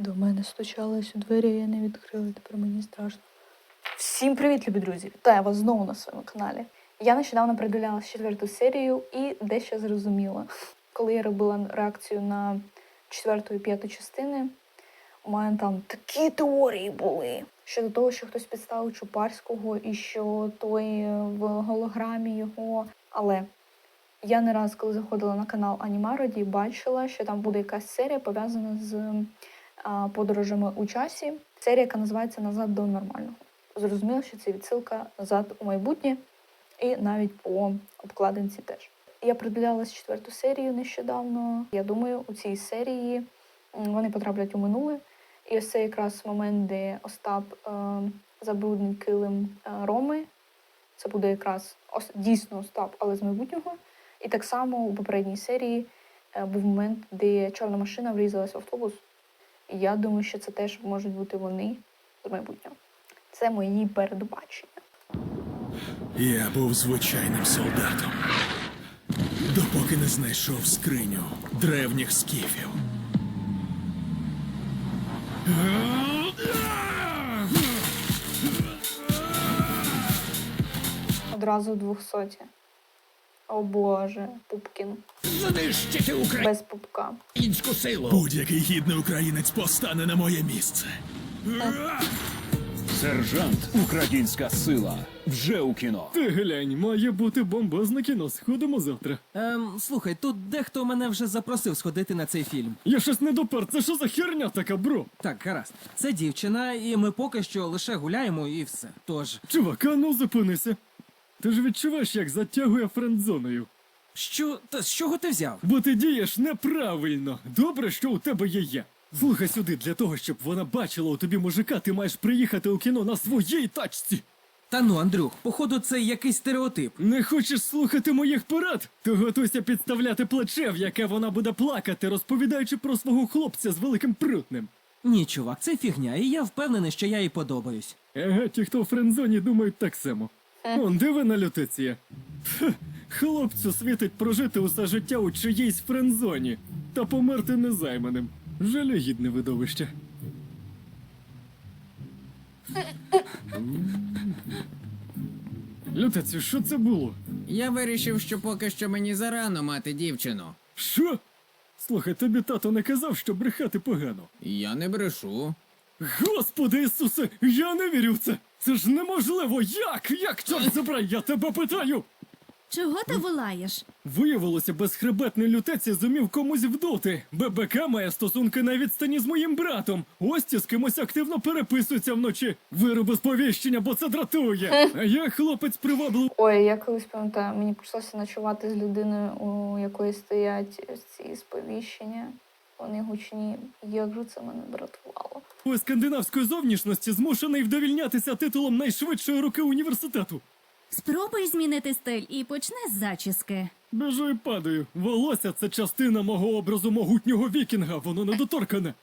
До мене стучались у двері, я не відкрила, тепер мені страшно. Всім привіт, любі друзі! Вітаю вас знову на своєму каналі. Я нещодавно придивлялась четверту серію і дещо зрозуміла. Коли я робила реакцію на четверту і п'яту частини, у мене там такі теорії були щодо того, що хтось підставив Чупарського і що той е, в голограмі його. Але я не раз, коли заходила на канал Анімароді, бачила, що там буде якась серія пов'язана з подорожами у часі. Серія, яка називається Назад до нормального. Зрозуміло, що це відсилка назад у майбутнє, і навіть по обкладинці теж. Я придивлялась четверту серію нещодавно. Я думаю, у цій серії вони потраплять у минуле. І ось це якраз момент, де Остап е, забруднить килим е, Роми. Це буде якраз ос- дійсно Остап, але з майбутнього. І так само у попередній серії е, був момент, де чорна машина врізалась в автобус. Я думаю, що це теж можуть бути вони з майбутнього. Це мої передбачення. Я був звичайним солдатом, допоки не знайшов скриню древніх скіфів. Одразу двохсоті. О Боже, Пупкін. Знищити Без пупка. українську силу. Будь-який гідний українець постане на моє місце. Сержант Українська сила вже у кіно. Ти глянь, має бути бомбезне кіно. Сходимо завтра. Ем, слухай, тут дехто мене вже запросив сходити на цей фільм. Я щось не допер. Це що за херня така, бро? Так, гаразд. Це дівчина, і ми поки що лише гуляємо і все. Тож, Чувак, а ну зупинися. Ти ж відчуваєш, як затягує френдзоною. що та з чого ти взяв? Бо ти дієш неправильно. Добре, що у тебе є я. Слухай сюди, для того, щоб вона бачила у тобі мужика, ти маєш приїхати у кіно на своїй тачці. Та ну, Андрюх, походу, це якийсь стереотип. Не хочеш слухати моїх порад? То готуйся підставляти плече, в яке вона буде плакати, розповідаючи про свого хлопця з великим прутнем. Ні, чувак, це фігня, і я впевнений, що я їй подобаюсь. Еге, ті, хто в френдзоні, думають так само. Он, диви на лютиція. Фе, Хлопцю світить прожити усе життя у чиїйсь френдзоні та померти незайманим. Жалюгідне видовище. Лютицю, що це було? Я вирішив, що поки що мені зарано мати дівчину. Що? Слухай, тобі тато не казав, що брехати погано. Я не брешу. Господи Ісусе, я не вірю в це! Це ж неможливо! Як? Як чорт забирай, я тебе питаю! Чого ти волаєш? Виявилося, безхребетний лютеці зумів комусь вдути. ББК має стосунки на відстані з моїм братом. Ості з кимось активно переписується вночі. Вироби сповіщення, бо це дратує. А я хлопець привабливий. Ой, я колись пам'ятаю, мені прийшлося ночувати з людиною, у якої стоять ці сповіщення. Вони гучні. Як же це мене дратувало? У скандинавської зовнішності змушений вдовільнятися титулом найшвидшої руки університету. Спробуй змінити стиль і почни з зачіски. Біжу і падаю. Волосся це частина мого образу могутнього вікінга, воно недоторкане.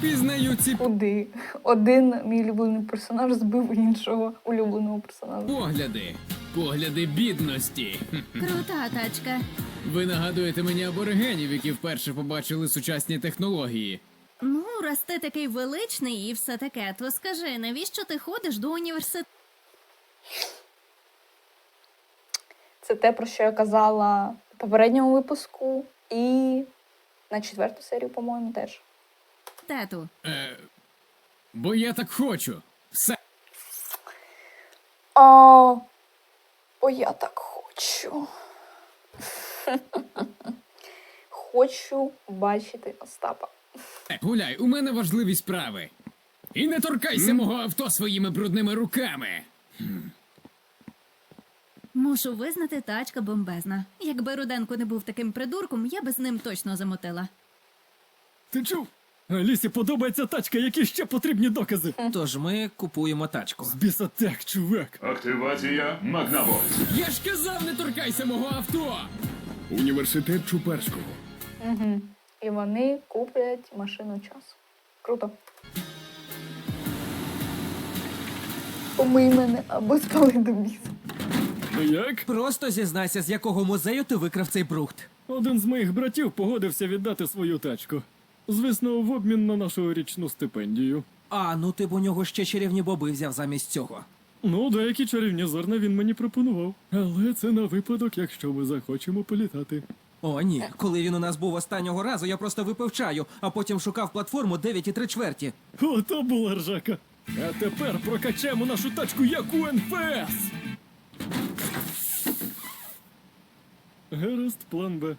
Пізнаю ці Куди? Один мій улюблений персонаж збив іншого улюбленого персонажа. погляди. Погляди бідності. Крута тачка. Ви нагадуєте мені аборигенів, які вперше побачили сучасні технології. Ну, раз ти такий величний і все таке, то скажи, навіщо ти ходиш до університету? Це те, про що я казала в попередньому випуску, і на четверту серію, по-моєму, теж. Е, бо я так хочу. Все. О, бо я так хочу. Хочу бачити Остапа. Е, Гуляй, у мене важливі справи. І не торкайся мого авто своїми брудними руками. Мушу визнати, тачка бомбезна. Якби Руденко не був таким придурком, я би з ним точно замотила. Ти чув? Алісі подобається тачка, які ще потрібні докази. Тож ми купуємо тачку. Так, чувак. Активація Магнавол. Я ж казав, не торкайся мого авто. Університет Чуперського. І вони куплять машину часу. Круто. Помий мене або спали до біса. Ну як? Просто зізнайся, з якого музею ти викрав цей брухт. Один з моїх братів погодився віддати свою тачку. Звісно, в обмін на нашу річну стипендію. А, ну ти б у нього ще чарівні боби взяв замість цього. Ну, деякі чарівні зерна він мені пропонував. Але це на випадок, якщо ми захочемо політати. О, ні. Коли він у нас був останнього разу, я просто випив чаю, а потім шукав платформу 9 і 3 чверті. Ото була ржака. А тепер прокачаємо нашу тачку як у НФС. Гаразд, план Б.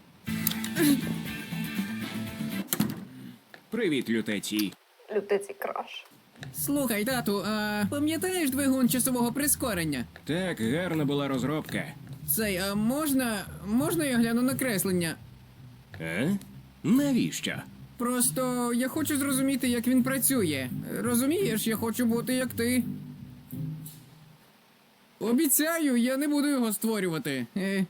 Привіт, лютецій. Лютеці краш. Слухай, тату, а пам'ятаєш двигун часового прискорення? Так, гарна була розробка. Цей, а можна. можна я гляну на креслення? Е? Навіщо? Просто я хочу зрозуміти, як він працює. Розумієш, я хочу бути як ти. Обіцяю, я не буду його створювати. Е.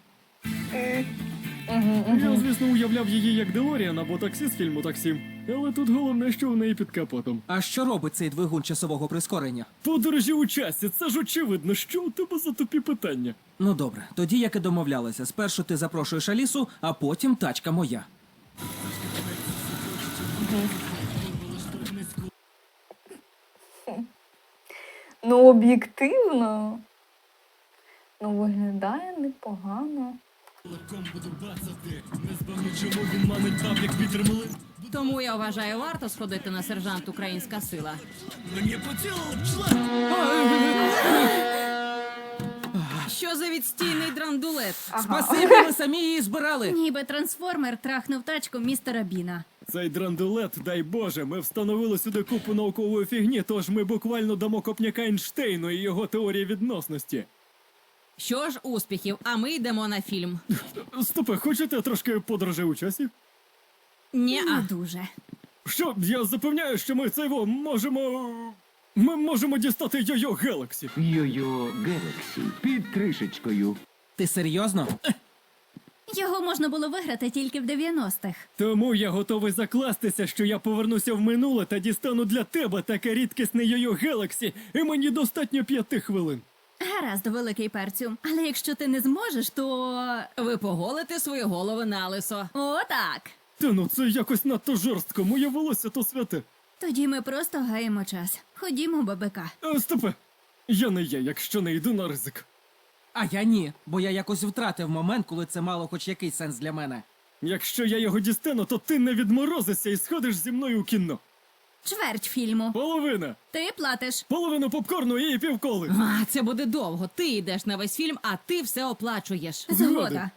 Я, звісно, уявляв її як Делоріан або таксі з фільму Таксі. Але тут головне, що в неї під капотом. А що робить цей двигун часового прискорення? Подорожі у часі, це ж очевидно, що у тебе за тупі питання. Ну добре, тоді як і домовлялися, спершу ти запрошуєш Алісу, а потім тачка моя. Ну, об'єктивно. Ну, виглядає непогано. Тому я вважаю, варто сходити на сержант Українська сила. Що за відстійний драндулет? Спасибі, ми самі її збирали. Ніби трансформер трахнув тачку містера Біна. Цей драндулет, дай Боже, ми встановили сюди купу наукової фігні, тож ми буквально дамо копняка Ейнштейну і його теорії відносності. Що ж, успіхів, а ми йдемо на фільм. Стопе, хочете трошки подорожей у часі? Ні, Не а дуже. Що, я запевняю, що ми цейво можемо. Ми можемо дістати йо-йо Гелаксі. Йо-йо Гелексі під кришечкою. Ти серйозно? Його можна було виграти тільки в 90-х. Тому я готовий закластися, що я повернуся в минуле та дістану для тебе таке рідкісне йо-йо Гелаксі, і мені достатньо п'яти хвилин. Гаразд, великий перцю. Але якщо ти не зможеш, то. ви поголите свої голови на лисо. Отак. Та ну це якось надто жорстко, моє волосся то святе. Тоді ми просто гаємо час. Ходімо, бабика. Е, Стопе, я не я, якщо не йду на ризик. А я ні, бо я якось втратив момент, коли це мало хоч якийсь сенс для мене. Якщо я його дістану, то ти не відморозишся і сходиш зі мною у кіно. Чверть фільму. Половина. Ти платиш. Половину попкорну і півколи. А, це буде довго. Ти йдеш на весь фільм, а ти все оплачуєш. Згода.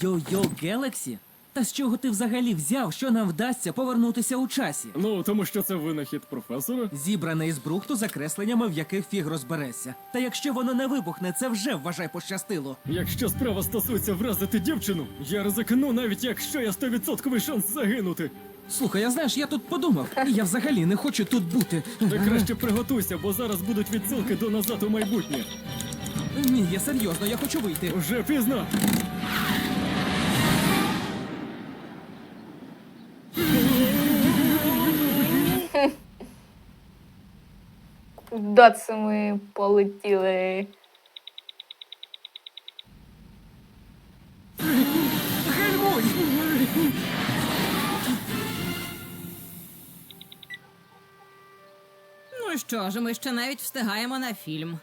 Йо-йо Гелексі? Та з чого ти взагалі взяв, що нам вдасться повернутися у часі? Ну, тому що це винахід професора. Зібране із брухту за кресленнями, в яких фіг розберешся. Та якщо воно не вибухне, це вже вважай пощастило. Якщо справа стосується вразити дівчину, я ризикну, навіть якщо я 100% шанс загинути. Слухай, я знаєш, я тут подумав, і я взагалі не хочу тут бути. Ти краще приготуйся, бо зараз будуть відсилки до назад у майбутнє. Ні, я серйозно, я хочу вийти. Вже пізно. Куди це ми полетіли? Що ж, ми ще навіть встигаємо на фільм.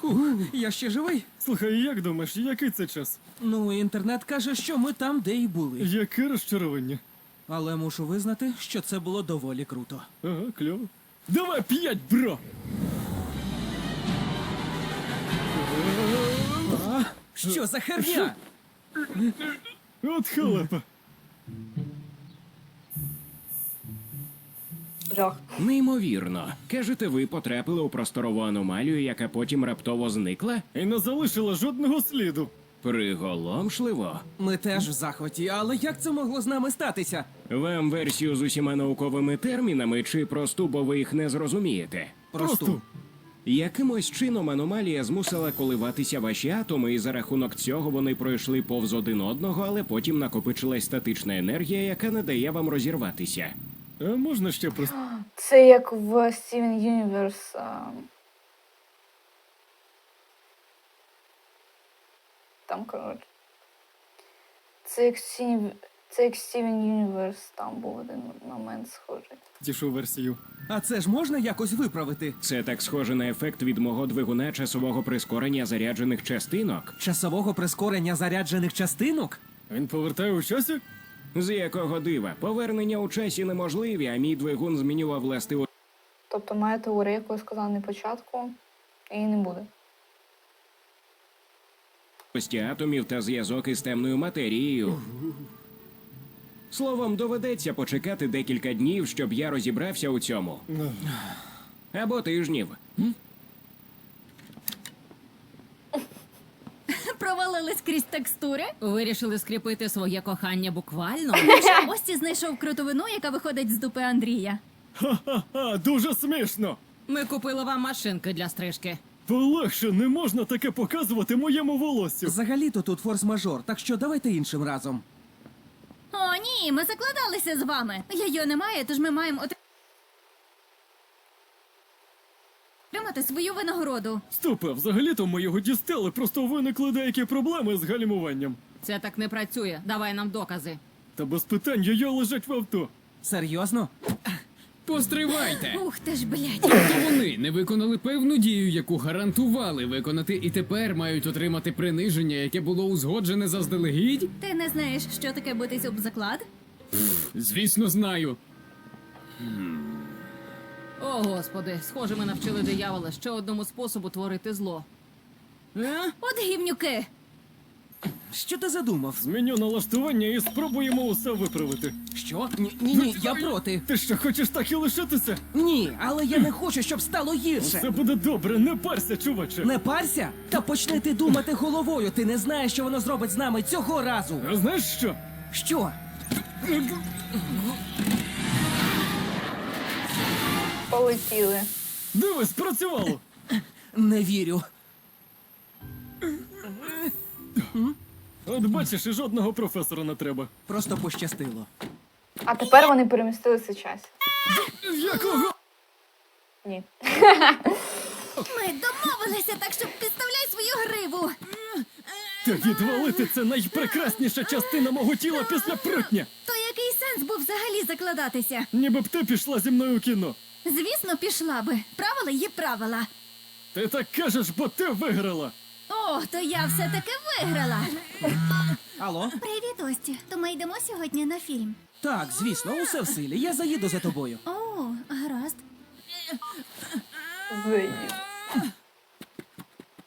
Фух, я ще живий. Слухай, як думаєш, який це час? Ну, інтернет каже, що ми там, де і були. Яке розчарування? Але мушу визнати, що це було доволі круто. Ага, кльово. Давай п'ять, бро! Що за херня? От халепа. Жах. Неймовірно. Кажете, ви потрапили у просторову аномалію, яка потім раптово зникла? І не залишила жодного сліду. Приголомшливо. Ми теж в захваті, але як це могло з нами статися? Вам версію з усіма науковими термінами чи просту, бо ви їх не зрозумієте? Просто. Якимось чином аномалія змусила коливатися ваші атоми, і за рахунок цього вони пройшли повз один одного, але потім накопичилась статична енергія, яка не дає вам розірватися. А можна ще просто. Це як в Steven Universe. а, Там, коротше. Це як Стів... Це як Стівен Юніверс, там був один момент схожий. Тішу версію. А це ж можна якось виправити? Це так схоже на ефект від мого двигуна часового прискорення заряджених частинок, Часового прискорення заряджених частинок? Він повертає у часі? З якого дива повернення у часі неможливі, а мій двигун змінював властивості Тобто моя теорія, яку я сказала на початку, її не буде. атомів та зв'язок із темною матерією. Словом, доведеться почекати декілька днів, щоб я розібрався у цьому. Або тижнів. Провалились крізь текстури. Вирішили скріпити своє кохання буквально. Ості знайшов крутовину, яка виходить з дупи Андрія. Ха-ха-ха, дуже смішно. Ми купили вам машинки для стрижки. Полегше, не можна таке показувати моєму волоссю. Взагалі-то тут форс-мажор, так що давайте іншим разом. О, ні, ми закладалися з вами. Її немає, тож ми маємо отримати свою винагороду. Стопе, взагалі-то ми його дістали, просто виникли деякі проблеми з гальмуванням. Це так не працює. Давай нам докази. Та без питань йо лежать в авто. Серйозно? Постривайте! Ух ти ж, блядь. То вони не виконали певну дію, яку гарантували виконати, і тепер мають отримати приниження, яке було узгоджене заздалегідь? Ти не знаєш, що таке битись об заклад? Звісно, знаю. О, господи, схоже, ми навчили диявола ще одному способу творити зло. Е? От гівнюки. Що ти задумав? Зміню налаштування і спробуємо усе виправити. Що? Ні, ні, ні, я проти. Ти що, хочеш так і лишитися? Ні, але я не хочу, щоб стало гірше. Все буде добре, не парся, чуваче. Не парся? Та почни ти думати головою. Ти не знаєш, що воно зробить з нами цього разу. А знаєш що? Що? Полетіли. Дивись, спрацювало. Не вірю. От бачиш, і жодного професора не треба. Просто пощастило. А тепер вони перемістилися в часі. Якого? Ні. Ми домовилися, так що підставляй свою гриву. Та відвалити це найпрекрасніша частина мого тіла після прутня. То який сенс був взагалі закладатися? Ніби б ти пішла зі мною у кіно. Звісно, пішла би. Правила є правила. Ти так кажеш, бо ти виграла. О, то я все-таки виграла. Алло? Привіт, Ості. То ми йдемо сьогодні на фільм. Так, звісно, усе в силі. Я заїду за тобою. О, гаразд.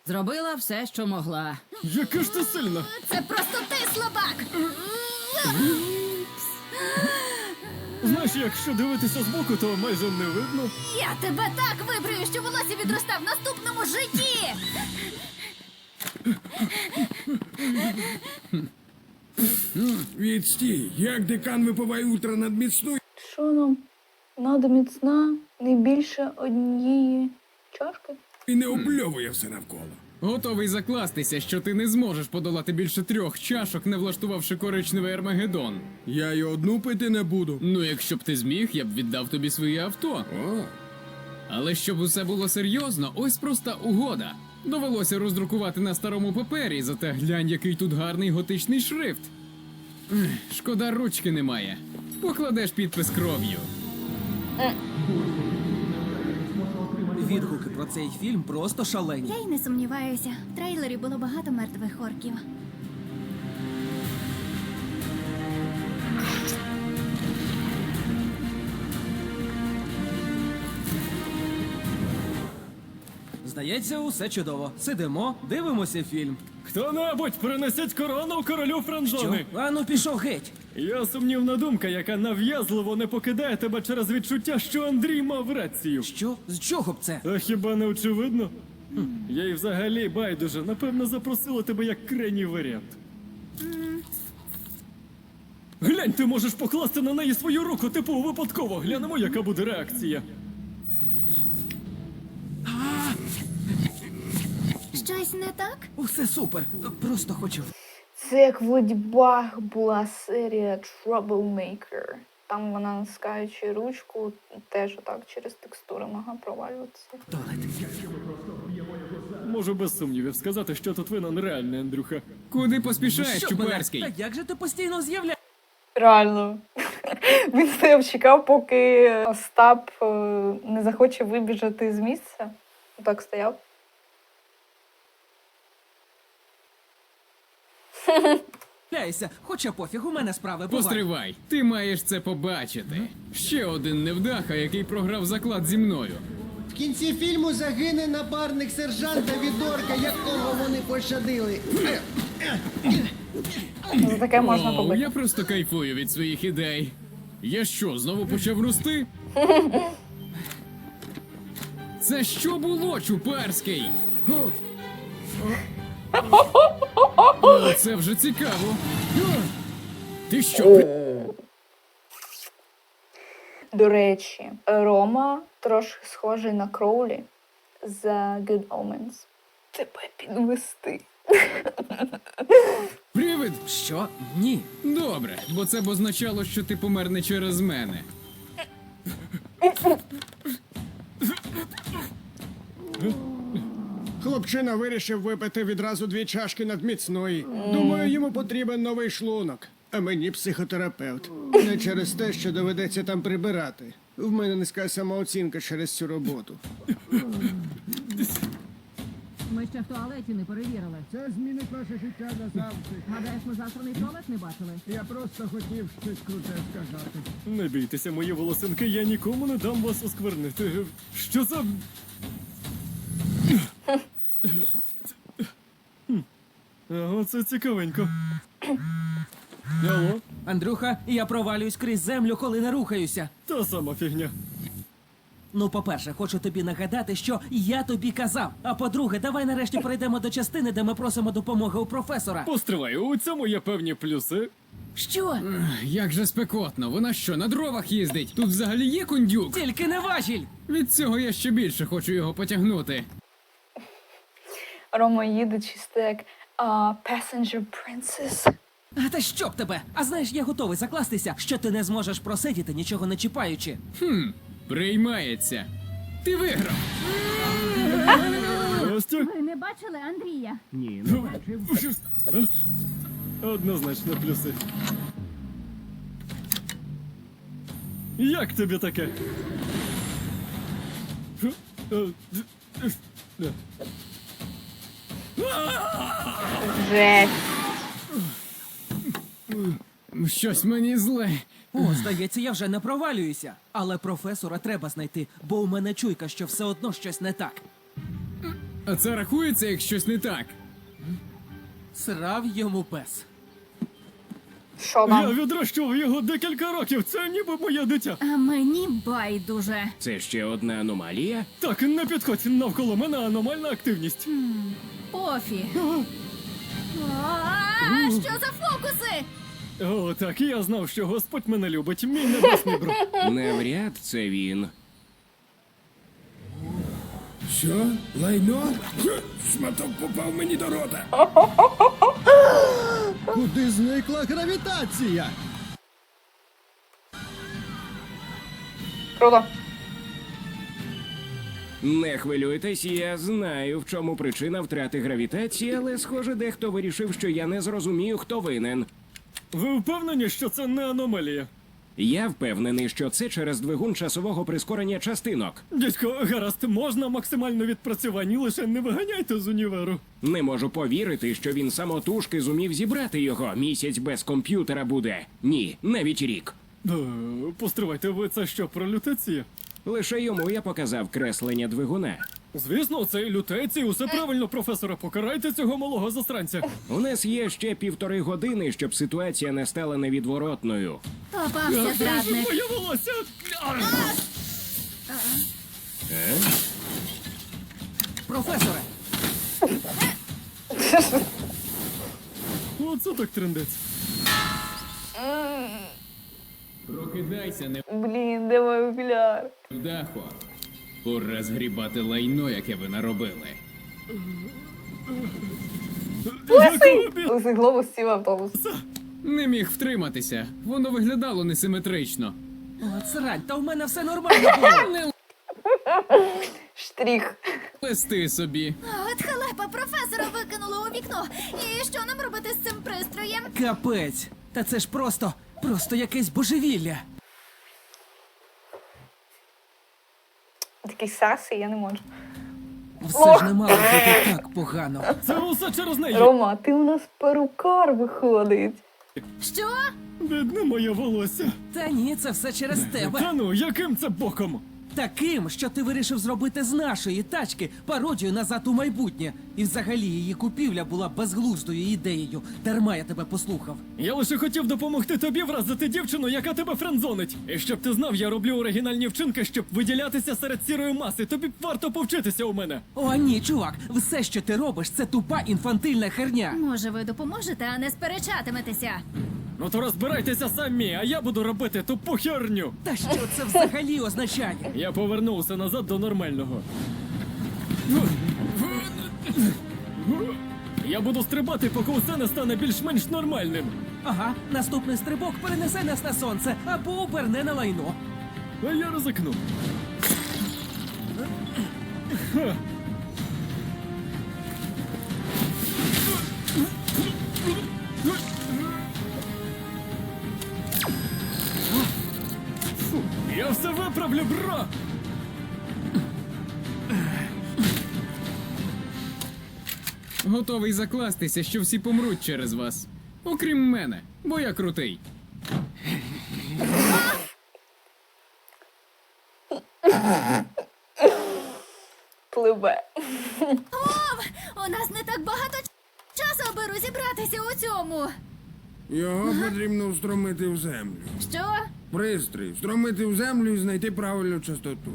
Зробила все, що могла. Яка ж ти сильна? Це просто ти слабак. Знаєш, якщо дивитися збоку, то майже не видно. Я тебе так вибрию, що волосся відросте в наступному житті. Відстій, як декан випиває ультра надміцну Що нам? Надо міцна не більше однієї чашки? і не обльовує все навколо. Готовий закластися, що ти не зможеш подолати більше трьох чашок, не влаштувавши коричневий Армагеддон. Я й одну пити не буду. Ну, якщо б ти зміг, я б віддав тобі своє авто. О, Але щоб усе було серйозно, ось проста угода. Довелося роздрукувати на старому папері, зате глянь, який тут гарний готичний шрифт. Ех, Шкода, ручки немає. Покладеш підпис кров'ю. Відгуки про цей фільм просто шалені. Я й не сумніваюся. В трейлері було багато мертвих орків. Здається, усе чудово. Сидимо, дивимося фільм. Хто-небудь принесіть корону королю Френзони. Ану, пішов геть. Я сумнівна думка, яка нав'язливо не покидає тебе через відчуття, що Андрій мав рацію. Що? З чого б це? А хіба не очевидно? Я й взагалі байдуже, напевно, запросила тебе як крайній варіант. Глянь, ти можеш покласти на неї свою руку, типу випадково. Глянемо, яка буде реакція. Щось не так? Усе супер. Просто хочу. Це як Баг була серія Troublemaker. Там вона наскаючи ручку, теж отак через текстури могла провалюватися. Туалет. можу без сумнівів сказати, що тут винен реальний Андрюха. Куди поспішаєш, Щоб мене- Чуперський? Та як же ти постійно з'являєшся? Реально. Він стояв, чекав, поки Остап е, не захоче вибіжати з місця. Так стояв. Хоча пофіг, у мене справи бувай. Постривай, ти маєш це побачити. Ще один невдаха, який програв заклад зі мною. В кінці фільму загине напарник сержанта від орка, якого вони пощадили. За таке можна О, побити. я просто кайфую від своїх ідей. Я що, знову почав рости? Це що було, Чуперський? О, О, це вже цікаво. Ти що, До речі, Рома трошки схожий на Кроулі з Good Omens. Тебе підвести. привид? Що? Ні. Добре, бо це б означало, що ти помер не через мене. Хлопчина вирішив випити відразу дві чашки надміцної. Думаю, йому потрібен новий шлунок. А мені психотерапевт. Не через те, що доведеться там прибирати. В мене низька самооцінка через цю роботу. Ми ще в туалеті не перевірили. Це змінить ваше життя назавжди. Гадаєш, ми засраний туалет не бачили? Я просто хотів щось круте сказати. Не бійтеся, мої волосинки, я нікому не дам вас осквернити. Що за. Оце цікавенько. Алло, Андрюха, я провалююсь крізь землю, коли не рухаюся. та сама фігня. Ну, по-перше, хочу тобі нагадати, що я тобі казав. А по-друге, давай нарешті перейдемо до частини, де ми просимо допомоги у професора. Постривай, у цьому є певні плюси. Що? Як же спекотно, вона що, на дровах їздить? Тут взагалі є кондюк? Тільки не важіль! Від цього я ще більше хочу його потягнути. Рома їде чисто як а, Passenger Princess. А та що б тебе? А знаєш, я готовий закластися, що ти не зможеш просидіти, нічого не чіпаючи. Хм, приймається. Ти виграв. Ви не бачили Андрія? Ні, не бачив. Однозначно плюси. Як тобі таке? Жесть. Щось мені зле. О, здається, я вже не провалююся. Але професора треба знайти, бо у мене чуйка, що все одно щось не так. А це рахується як щось не так. Срав йому пес. Що Я там? відрощував його декілька років, це ніби моє дитя. А мені байдуже. Це ще одна аномалія? Так, не підходь, навколо мене аномальна активність. Пофі. А, Що за фокуси? О, так, я знав, що Господь мене любить, мій небесний бро. Навряд це він. Що? Лайно? Шматок попав мені до рота. Куди зникла гравітація? Круто. Не хвилюйтесь, я знаю, в чому причина втрати гравітації, але схоже, дехто вирішив, що я не зрозумію, хто винен. Ви впевнені, що це не аномалія? Я впевнений, що це через двигун часового прискорення частинок. Дядько, гаразд, можна максимально відпрацювання, лише не виганяйте з універу. Не можу повірити, що він самотужки зумів зібрати його. Місяць без комп'ютера буде. Ні, навіть рік. Е, Постривайте, ви це що, про лютеція? Лише йому я показав креслення двигуна. Звісно, це лютеція, усе правильно, професоре, покарайте цього малого засранця. У нас є ще півтори години, щоб ситуація не стала невідворотною. Попався зрадник. моє волосся! Професоре! Оце так трендець. Прокидайся, Блін, де мій окуляр? невдахо. Пора згрібати лайно, яке ви наробили. Лисий глобус сів в автобус. Не міг втриматися. Воно виглядало несиметрично. От срань, та в мене все нормально було. Не Штрих. листи собі. От халепа. Професора викинуло у вікно. І що нам робити з цим пристроєм? Капець. Та це ж просто, просто якесь божевілля. Такий саси, я не можу. Все ж не мало бути так погано. Це усе через неї. Рома, ти у нас перукар виходить. Що? Бідне моє волосся. Та ні, це все через тебе. Та ну, яким це боком? Таким, що ти вирішив зробити з нашої тачки пародію назад у майбутнє. І взагалі її купівля була безглуздою ідеєю. Дарма я тебе послухав. Я лише хотів допомогти тобі вразити дівчину, яка тебе френдзонить. І щоб ти знав, я роблю оригінальні вчинки, щоб виділятися серед сірої маси. Тобі б варто повчитися у мене. О, ні, чувак, все, що ти робиш, це тупа інфантильна херня. Може, ви допоможете, а не сперечатиметеся. Ну то розбирайтеся самі, а я буду робити тупу херню. Та що це взагалі означає? Я повернувся назад до нормального. Я буду стрибати, поки усе не стане більш-менш нормальним. Ага, наступний стрибок перенесе нас на сонце або оберне на лайно. А я ризикну. Фу, Я все виправлю, бро! Готовий закластися, що всі помруть через вас. Окрім мене, бо я крутий. Пливе. У нас не так багато часу, аби розібратися у цьому. Його потрібно встромити в землю. Що? Пристрій, встромити в землю і знайти правильну частоту.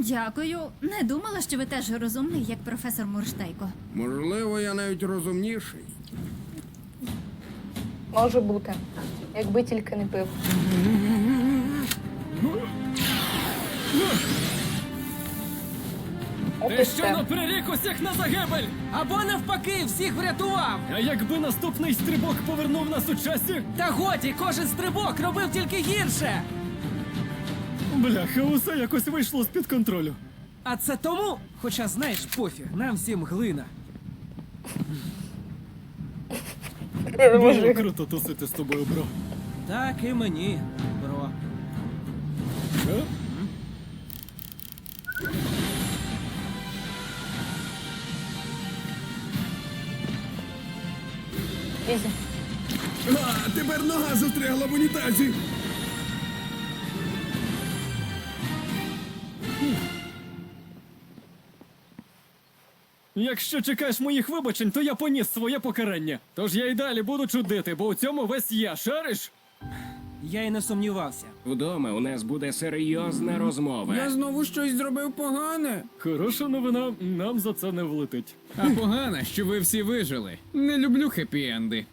Дякую. Не думала, що ви теж розумний, як професор Мурштейко. Можливо, я навіть розумніший. Може бути. Якби тільки не пив. Ти що все. наприрік усіх на загибель! Або навпаки, всіх врятував. А якби наступний стрибок повернув нас у часі? Та годі, кожен стрибок робив тільки гірше. Бляха, усе якось вийшло з-під контролю. А це тому, хоча знаєш, пофіг, нам всім глина. Було круто тусити з тобою, бро. Так і мені, бро. Е? Ізі. А, тепер нога застрягла в унітазі. Якщо чекаєш моїх вибачень, то я поніс своє покарання. Тож я й далі буду чудити, бо у цьому весь я, шариш? Я й не сумнівався. Вдома у нас буде серйозна розмова. Я знову щось зробив погане. Хороша новина, нам за це не влетить. А погано, що ви всі вижили. Не люблю хеппі-енди.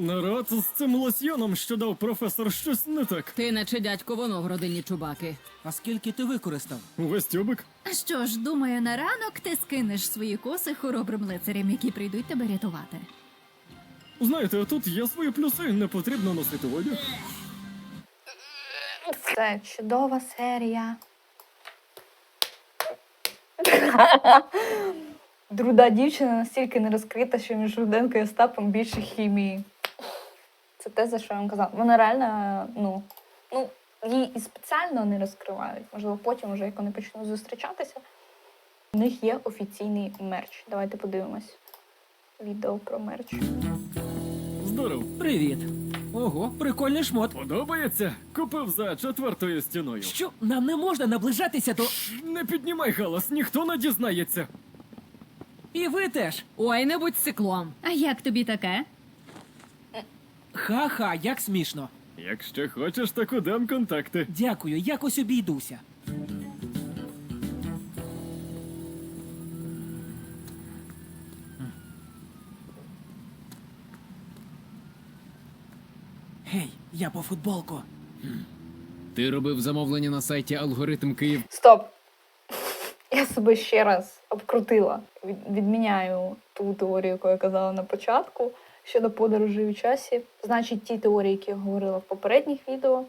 Народ з цим лосьйоном, що дав професор, щось не так. Ти наче дядько воно в родині чубаки. А скільки ти використав? Увесь тюбик. Що ж, думаю, на ранок ти скинеш свої коси хоробрим лицарям, які прийдуть тебе рятувати. Знаєте, тут є свої плюси, не потрібно носити одяг. Це чудова серія. Друда дівчина настільки не розкрита, що між Руденкою і Остапом більше хімії. Це те, за що я вам казала. Вона реально, ну, ну, її і спеціально не розкривають. Можливо, потім, вже як вони почнуть зустрічатися. У них є офіційний мерч. Давайте подивимось. Відео про мерч. Здоров. Привіт. Ого, прикольний шмот. Подобається? Купив за четвертою стіною. Що, нам не можна наближатися до. Не піднімай галас, ніхто не дізнається. І ви теж. Ой, не будь циклом. А як тобі таке? Ха-ха, як смішно. Якщо хочеш, так дам контакти. Дякую, якось обійдуся. Гей, я по футболку. Ти робив замовлення на сайті Алгоритм Київ. Стоп! Я себе ще раз обкрутила. Від- Відміняю ту теорію, яку я казала на початку щодо подорожей у часі. Значить, ті теорії, які я говорила в попередніх відео,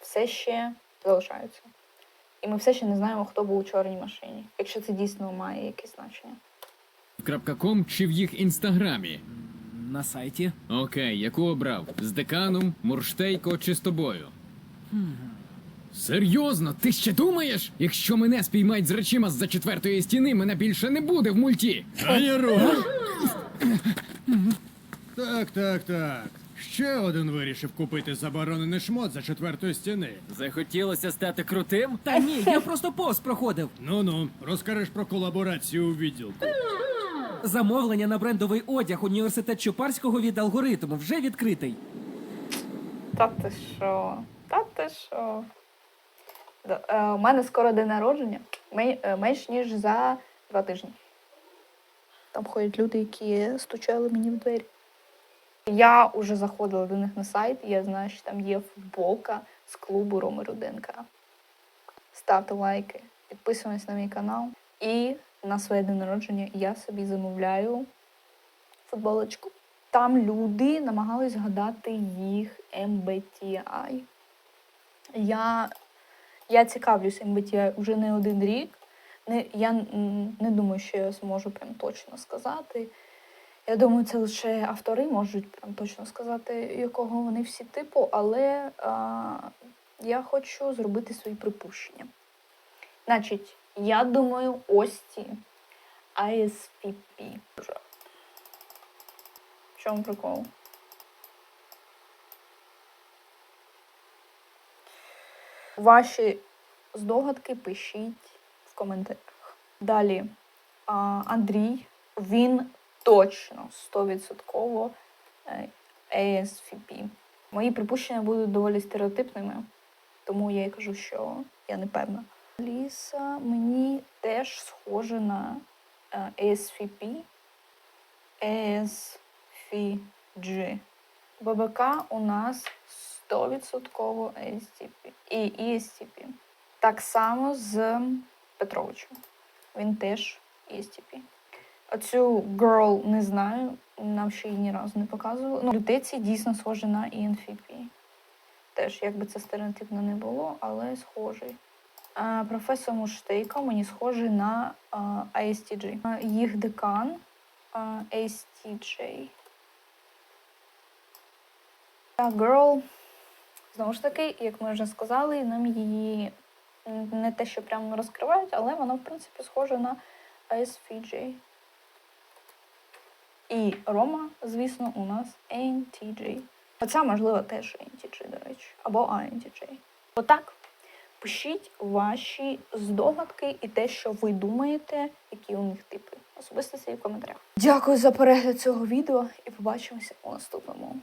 все ще залишаються. І ми все ще не знаємо, хто був у чорній машині, якщо це дійсно має якесь значення. .ком чи в їх інстаграмі? На сайті. Окей, яку обрав? З деканом, Мурштейко чи з тобою? Серйозно, ти ще думаєш? Якщо мене спіймають з речима з-за четвертої стіни, мене більше не буде в мульті. Ані рух! Так, так, так. Ще один вирішив купити заборонений шмот за четвертої стіни. Захотілося стати крутим? Та ні, я просто повз проходив. Ну-ну, розкажеш про колаборацію у відділку. Замовлення на брендовий одяг університет Чупарського від алгоритму вже відкритий. Та ти що? Та ти що? Да, е, У мене скоро день народження, мен- е, менш ніж за два тижні. Там ходять люди, які стучали мені в двері. Я вже заходила до них на сайт, і я знаю, що там є футболка з клубу Роми Руденка. Ставте лайки, підписуйтесь на мій канал. І на своє день народження я собі замовляю футболочку. Там люди намагались згадати їх MBTI. Я, я цікавлюсь MBTI вже не один рік. Не, я не думаю, що я зможу прям точно сказати. Я думаю, це лише автори можуть прям точно сказати, якого вони всі типу, але а, я хочу зробити свої припущення. Значить, я думаю, ось ці ISPP. В чому прикол? Ваші здогадки пишіть в коментарях. Далі Андрій, він точно 100% е, ASVP. Мої припущення будуть доволі стереотипними, тому я й кажу, що я не певна. Ліса мені теж схоже на ASVP. ESFG. ББК у нас 100% ESTP. І ESTP. Так само з Петровичем. Він теж ESTP. Оцю girl не знаю, нам ще її ні разу не показували. Ну, лютеці дійсно схожі на ENFP. Теж, якби це стереотипно не було, але схожий. А, професор Муштейко мені схожий на а, ISTG. А, їх декан а, ASTJ. Та girl, знову ж таки, як ми вже сказали, нам її не те, що прямо розкривають, але вона, в принципі, схожа на ISFJ. І Рома, звісно, у нас NTG. Оця, можливо, теж NTG, до речі, або INTJ. Отак. Пишіть ваші здогадки і те, що ви думаєте, які у них типи. Особисто в коментарях. Дякую за перегляд цього відео і побачимося у наступному.